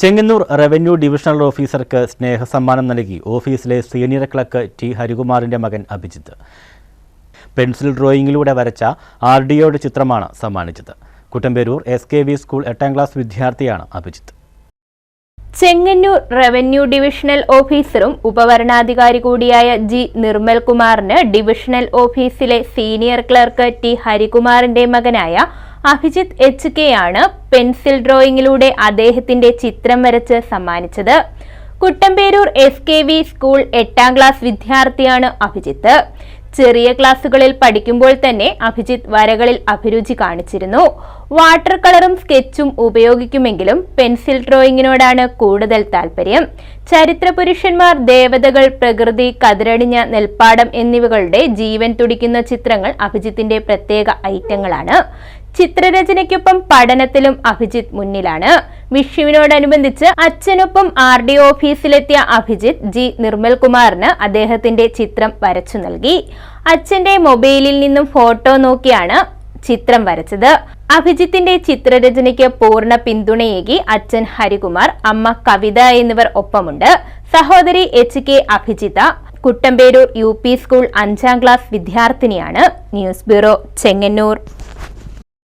Chengannur revenue divisional ഓഫീസർക്ക് സ്നേഹസമ്മാനം നൽകി ഓഫീസിലെ സീനിയർ ക്ലർക്ക് ടി ഹരികുമാറിന്റെ മകൻ അഭിജിത്ത്. പെൻസിൽ ഡ്രോയിങ്ങിലൂടെ വരച്ച ആർ ഡിയോയുടെ ചിത്രമാണ് സമ്മാനിച്ചത്. Kuttamperoor S K V school എട്ടാം ക്ലാസ് വിദ്യാർത്ഥിയാണ് അഭിജിത്ത്. ചെങ്ങന്നൂർ റവന്യൂ ഡിവിഷണൽ ഓഫീസറും ഉപവരണാധികാരി കൂടിയായ ജി നിർമ്മൽ കുമാറിന് ഡിവിഷണൽ ഓഫീസിലെ സീനിയർ ക്ലർക്ക് ടി ഹരികുമാറിന്റെ മകനായ അഭിജിത്ത് എച്ച് കെ ആണ് പെൻസിൽ ഡ്രോയിങ്ങിലൂടെ അദ്ദേഹത്തിന്റെ ചിത്രം വരച്ച് സമ്മാനിച്ചത്. Kuttamperoor S K V school എട്ടാം ക്ലാസ് വിദ്യാർത്ഥിയാണ് അഭിജിത്ത്. ചെറിയ ക്ലാസ്സുകളിൽ പഠിക്കുമ്പോൾ തന്നെ അഭിജിത്ത് വരകളിൽ അഭിരുചി കാണിച്ചിരുന്നു. വാട്ടർ കളറും സ്കെച്ചും ഉപയോഗിക്കുമെങ്കിലും പെൻസിൽ ഡ്രോയിങ്ങിനോടാണ് കൂടുതൽ താല്പര്യം. ചരിത്ര പുരുഷന്മാർ ദേവതകൾ പ്രകൃതി കതിരടിഞ്ഞ നെൽപ്പാടം എന്നിവകളുടെ ജീവൻ തുടിക്കുന്ന ചിത്രങ്ങൾ അഭിജിത്തിന്റെ പ്രത്യേക ഐറ്റങ്ങളാണ്. ചിത്രരചനയ്ക്കൊപ്പം പഠനത്തിലും അഭിജിത്ത് മുന്നിലാണ്. വിഷുവിനോടനുബന്ധിച്ച് അച്ഛനൊപ്പം ആർ ഡി ഓഫീസിലെത്തിയ അഭിജിത്ത് ജി നിർമ്മൽ കുമാറിന് അദ്ദേഹത്തിന്റെ ചിത്രം വരച്ചു നൽകി. അച്ഛന്റെ മൊബൈലിൽ നിന്നും ഫോട്ടോ നോക്കിയാണ് ചിത്രം വരച്ചത്. അഭിജിത്തിന്റെ ചിത്രരചനയ്ക്ക് പൂർണ പിന്തുണയേകി അച്ഛൻ ഹരികുമാർ അമ്മ കവിത എന്നിവർ ഒപ്പമുണ്ട്. സഹോദരി H K Abhijitha Kuttamperoor U P school അഞ്ചാം ക്ലാസ് വിദ്യാർത്ഥിനിയാണ്. News bureau Chengannur.